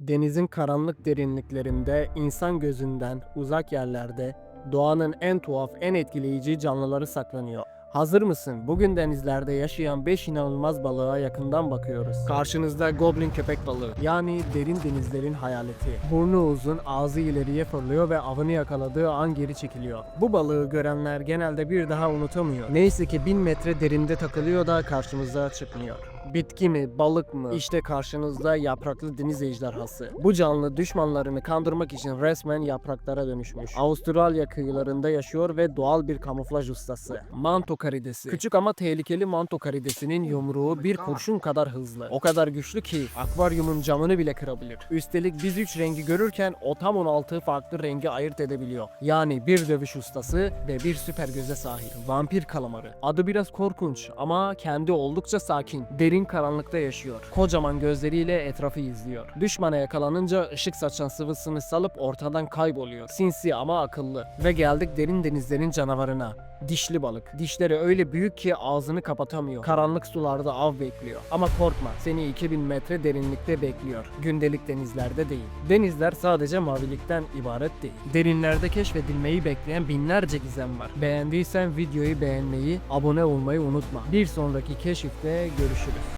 Denizin karanlık derinliklerinde, insan gözünden uzak yerlerde doğanın en tuhaf, en etkileyici canlıları saklanıyor. Hazır mısın? Bugün denizlerde yaşayan 5 inanılmaz balığa yakından bakıyoruz. Karşınızda goblin köpek balığı yani derin denizlerin hayaleti. Burnu uzun, ağzı ileriye fırlıyor ve avını yakaladığı an geri çekiliyor. Bu balığı görenler genelde bir daha unutamıyor. Neyse ki 1000 metre derinde takılıyor da karşımıza çıkmıyor. Bitki mi, balık mı? İşte karşınızda yapraklı deniz ejderhası. Bu canlı düşmanlarını kandırmak için resmen yapraklara dönüşmüş. Avustralya kıyılarında yaşıyor ve doğal bir kamuflaj ustası. Manto karidesi. Küçük ama tehlikeli manto karidesinin yumruğu bir kurşun kadar hızlı. O kadar güçlü ki akvaryumun camını bile kırabilir. Üstelik biz üç rengi görürken o tam 16 farklı rengi ayırt edebiliyor. Yani bir dövüş ustası ve bir süper göze sahip. Vampir kalamarı. Adı biraz korkunç ama kendi oldukça sakin. Derin karanlıkta yaşıyor. Kocaman gözleriyle etrafı izliyor. Düşmana yakalanınca ışık saçan sıvısını salıp ortadan kayboluyor. Sinsi ama akıllı. Ve geldik derin denizlerin canavarına. Dişli balık. Dişleri öyle büyük ki ağzını kapatamıyor. Karanlık sularda av bekliyor. Ama korkma seni 2000 metre derinlikte bekliyor. Gündelik denizlerde değil. Denizler sadece mavilikten ibaret değil. Derinlerde keşfedilmeyi bekleyen binlerce gizem var. Beğendiysen videoyu beğenmeyi, abone olmayı unutma. Bir sonraki keşifte görüşürüz.